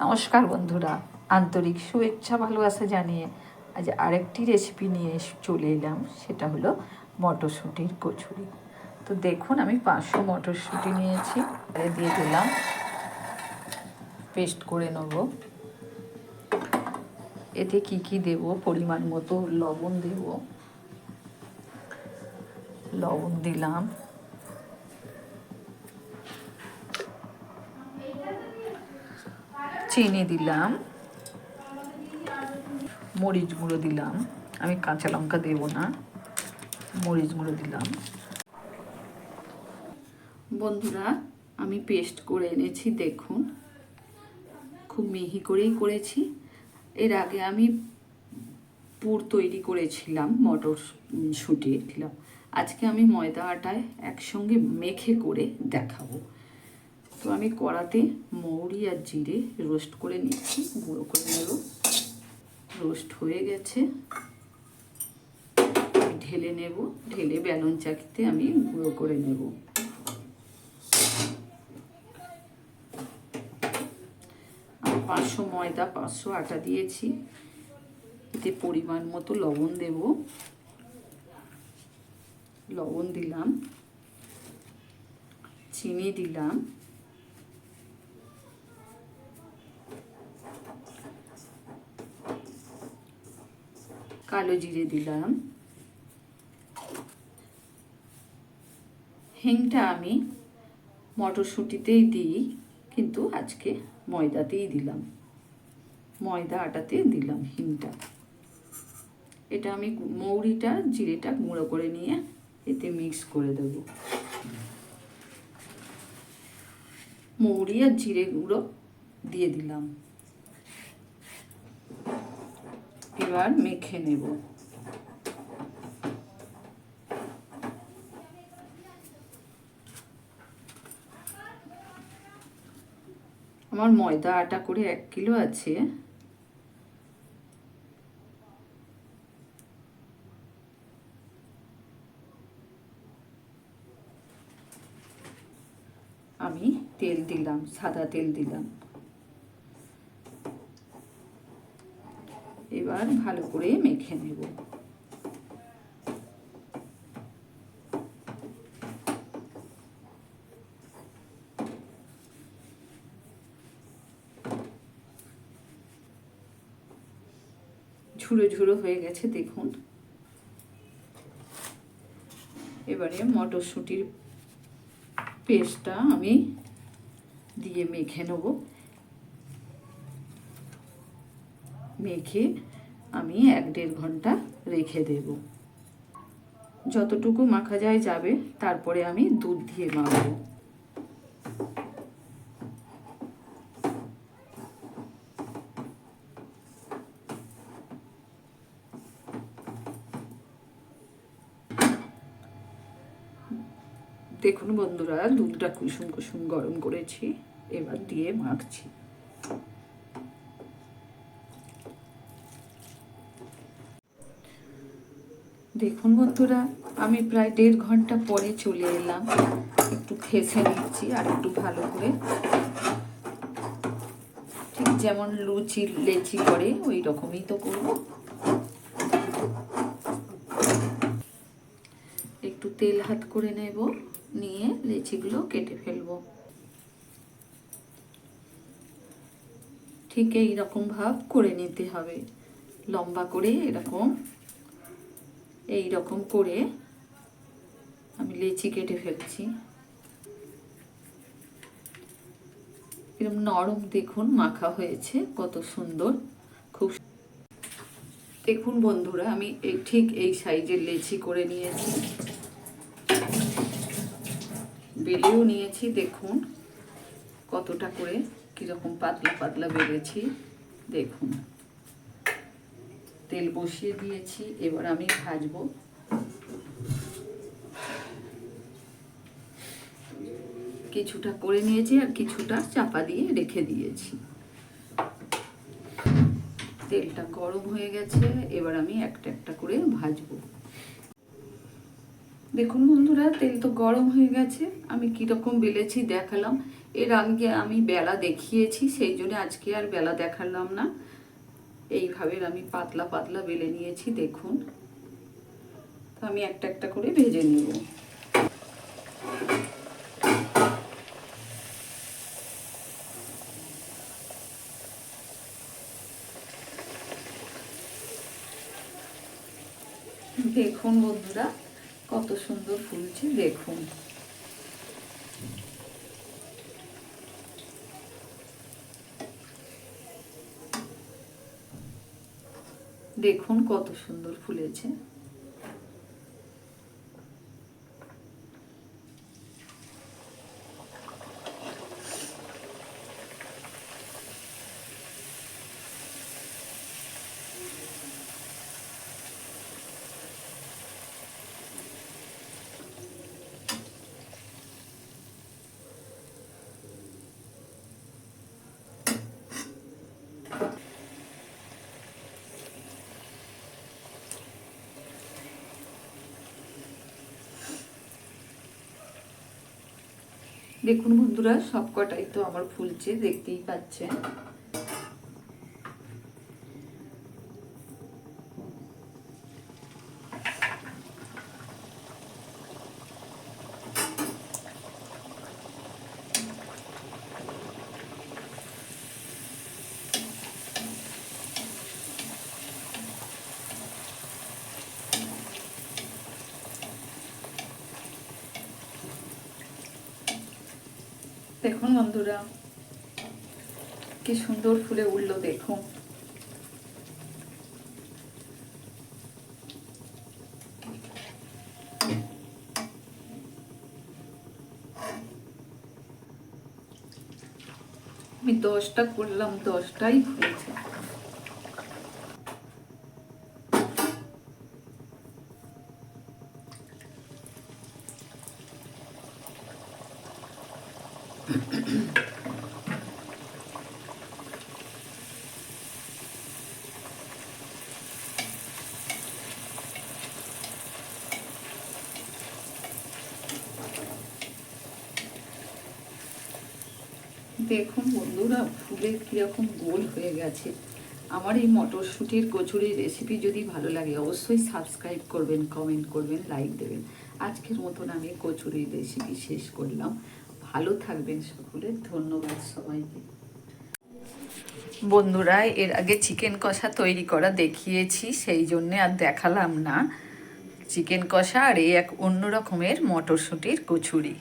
নমস্কার বন্ধুরা। আন্তরিক শুভেচ্ছা, ভালোবাসা জানিয়ে আজ আরেকটি রেসিপি নিয়ে চলে এলাম। সেটা হলো মটরশুঁটির কচুরি। তো দেখুন, আমি পাঁচশো মটরশুঁটি নিয়েছি। দিয়ে দিলাম। পেস্ট করে নেব। এতে কি কি দেব? পরিমাণ মতো লবণ দেব। লবণ দিলাম। চিনি দিলাম, মরিচ গুঁড়ো দিলাম, আমি কাঁচা লঙ্কা দেব না, মরিচ গুঁড়ো দিলাম। বন্ধুরা, আমি পেস্ট করে এনেছি, দেখুন, খুব মিহি করেই করেছি। এর আগে আমি পুর তৈরি করেছিলাম মটর শুটিয়ে দিলাম আজকে আমি ময়দা আটায় একসঙ্গে মেখে করে দেখাবো। তো আমি কড়াতে মৌরি আর জিরে রোস্ট করে নিচ্ছি, গুঁড়ো করে নেব। রোস্ট হয়ে গেছে। ঢেলে নেব, ঢেলে ব্যালন চাকিতে আমি গুঁড়ো করে নেব। পাঁচশো ময়দা, পাঁচশো আটা দিয়েছি। এতে পরিমাণ মতো লবণ দেব। লবণ দিলাম, চিনি দিলাম। কালো জিরে দিলাম। হিংটা আমি মটরশুঁটিতেই দিই, কিন্তু আজকে ময়দাতেই দিলাম। ময়দা আটাতে দিলাম হিংটা। এটা আমি মৌরিটা, জিরেটা গুঁড়ো করে নিয়ে এতে মিক্স করে দেব। মৌরি আর জিরে গুঁড়ো দিয়ে দিলাম। এবার মেখে নেব। আমার ময়দা আটা করে এক কিলো আছে। আমি তেল দিলাম, সাদা তেল দিলাম। এবার ভালো করে মেখে নেব। ঝুড়ো ঝুড়ো হয়ে গেছে, দেখুন। এবারে মটরশুঁটির পেস্টটা আমি দিয়ে মেখে নেব। মেখে আমি এক দেড় ঘণ্টা রেখে দেব। যতটুকু মাখা যায় যাবে, তারপরে আমি দুধ দিয়ে মাখবো। দেখুন বন্ধুরা, দুধটা কুসুম কুসুম গরম করেছি, এবার দিয়ে মাখছি। দেখুন বন্ধুরা, আমি প্রায় দেড় ঘণ্টা পরে চলে এলাম। একটু ফেসে নিচ্ছি আর একটু ভালো করে। ঠিক যেমন লুচি, লেচি করে, ওই রকমই তো করব। একটু তেল হাত করে নেব, নিয়ে লেচিগুলো কেটে ফেলব। ঠিক এই রকম ভাব করে নিতে হবে। লম্বা করে এরকম এই রকম করে আমি লেচি কেটে ফেলছি। এরকম নরম দেখুন, মাখা হয়েছে, কত সুন্দর। খুব দেখুন বন্ধুরা, আমি ঠিক এই সাইজের লেচি করে নিয়েছি। বেলেও নিয়েছি, দেখুন কতটা করে, কীরকম পাতলা পাতলা বেড়েছি দেখুন। তেল বসিয়ে দিয়েছি, এবার আমি ভাজবো। কিছুটা করে নিয়েছি আর কিছুটা চাপা দিয়ে রেখে দিয়েছি। তেলটা গরম হয়ে গেছে, এবার আমি একটা একটা করে ভাজবো। দেখুন বন্ধুরা, তেল তো গরম হয়ে গেছে, আমি কীরকম বেলেছি দেখালাম। এর আগে আমি বেলা দেখিয়েছি, সেই জন্য আজকে আর বেলা দেখালাম না। এইভাবে আমি পাতলা পাতলা বেলে নিয়েছি, দেখুন। তো আমি একটা একটা করে ভেজে নেব। দেখুন বন্ধুরা, কত সুন্দর ফুলছে, দেখুন। দেখুন কত সুন্দর ফুলেছে। দেখুন বন্ধুরা সবকটাই তো আমার ফুলছে দেখতেই পাচ্ছেন। দেখুন বন্ধুরা কি সুন্দর ফুলে উঠল দেখুন। আমি দশটা করলাম দশটাই ফুলেছে দেখুন বন্ধুরা ফুলের কীরকম গোল হয়ে গেছে। আমার এই মটরশুঁটির কচুরির রেসিপি যদি ভালো লাগে, অবশ্যই সাবস্ক্রাইব করবেন কমেন্ট করবেন লাইক দেবেন। আজকের মতন আমি কচুরির রেসিপি শেষ করলাম। ভালো থাকবেন সকলে। ধন্যবাদ সবাইকে। বন্ধুরা, এর আগে চিকেন কষা তৈরি করা দেখিয়েছি, সেই জন্যে আর দেখালাম না। চিকেন কষা আর এই এক অন্য রকমের মটরশুঁটির কচুরি।